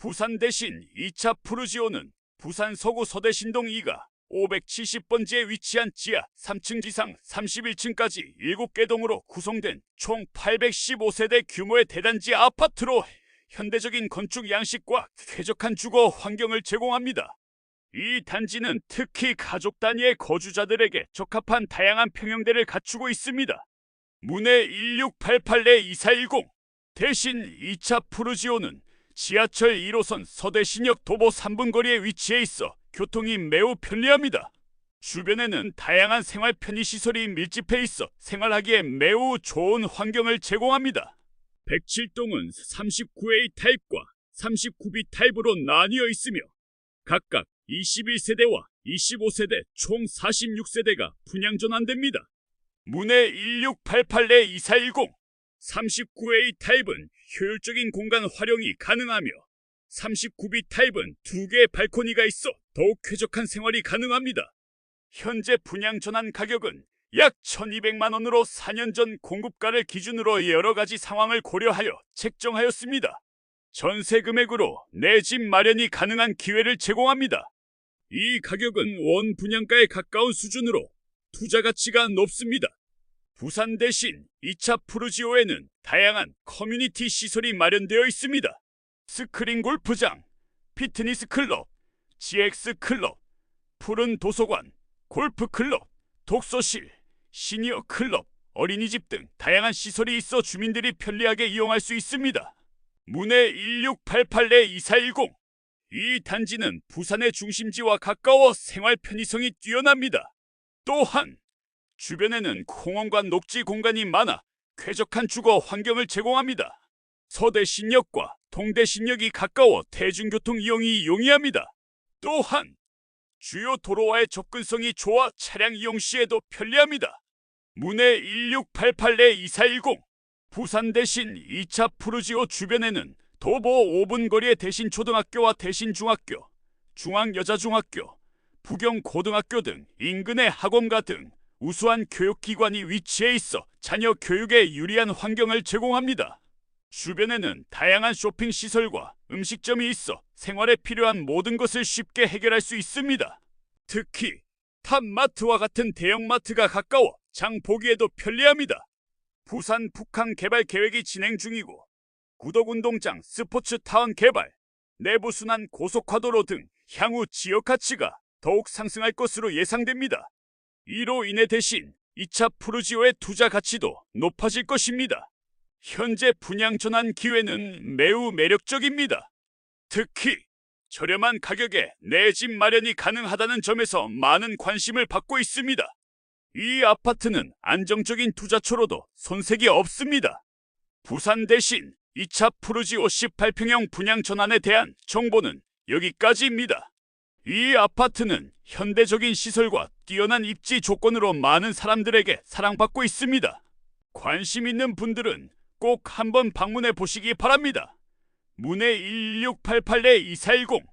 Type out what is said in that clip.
부산 대신 2차 푸르지오는 부산 서구 서대 신동 2가 570번지에 위치한 지하 3층 지상 31층까지 7개 동으로 구성된 총 815세대 규모의 대단지 아파트로 현대적인 건축 양식과 쾌적한 주거 환경을 제공합니다. 이 단지는 특히 가족 단위의 거주자들에게 적합한 다양한 평형대를 갖추고 있습니다. 문해 1688-2410 대신 2차 푸르지오는 지하철 1호선 서대신역 도보 3분 거리에 위치해 있어 교통이 매우 편리합니다. 주변에는 다양한 생활 편의 시설이 밀집해 있어 생활하기에 매우 좋은 환경을 제공합니다. 107동은 39A 타입과 39B 타입으로 나뉘어 있으며 각각 21세대와 25세대 총 46세대가 분양 전환됩니다. 문해 1688-2410 39A 타입은 효율적인 공간 활용이 가능하며 39B 타입은 두 개의 발코니가 있어 더욱 쾌적한 생활이 가능합니다. 현재 분양 전환 가격은 약 1200만 원으로 4년 전 공급가를 기준으로 여러 가지 상황을 고려하여 책정하였습니다. 전세 금액으로 내 집 마련이 가능한 기회를 제공합니다. 이 가격은 원 분양가에 가까운 수준으로 투자 가치가 높습니다. 부산 대신 2차 푸르지오에는 다양한 커뮤니티 시설이 마련되어 있습니다. 스크린 골프장, 피트니스 클럽, GX 클럽, 푸른 도서관, 골프 클럽, 독서실, 시니어 클럽, 어린이집 등 다양한 시설이 있어 주민들이 편리하게 이용할 수 있습니다. 문해 1688-2410 이 단지는 부산의 중심지와 가까워 생활 편의성이 뛰어납니다. 또한 주변에는 공원과 녹지 공간이 많아 쾌적한 주거 환경을 제공합니다. 서대신역과 동대신역이 가까워 대중교통 이용이 용이합니다. 또한 주요 도로와의 접근성이 좋아 차량 이용 시에도 편리합니다. 문해 1688-2410 부산 대신 2차 푸르지오 주변에는 도보 5분 거리의 대신 초등학교와 대신 중학교, 중앙여자중학교, 부경고등학교 등 인근의 학원가 등 우수한 교육기관이 위치해 있어 자녀 교육에 유리한 환경을 제공합니다. 주변에는 다양한 쇼핑 시설과 음식점이 있어 생활에 필요한 모든 것을 쉽게 해결할 수 있습니다. 특히 탑마트와 같은 대형마트가 가까워 장 보기에도 편리합니다. 부산 북항 개발 계획이 진행 중이고 구덕운동장 스포츠타운 개발, 내부순환 고속화도로 등 향후 지역 가치가 더욱 상승할 것으로 예상됩니다. 이로 인해 대신 2차 푸르지오의 투자 가치도 높아질 것입니다. 현재 분양 전환 기회는 매우 매력적입니다. 특히 저렴한 가격에 내 집 마련이 가능하다는 점에서 많은 관심을 받고 있습니다. 이 아파트는 안정적인 투자처로도 손색이 없습니다. 부산 대신 2차 푸르지오 18평형 분양 전환에 대한 정보는 여기까지입니다. 이 아파트는 현대적인 시설과 뛰어난 입지 조건으로 많은 사람들에게 사랑받고 있습니다. 관심 있는 분들은 꼭 한번 방문해 보시기 바랍니다. 문해 1688-2410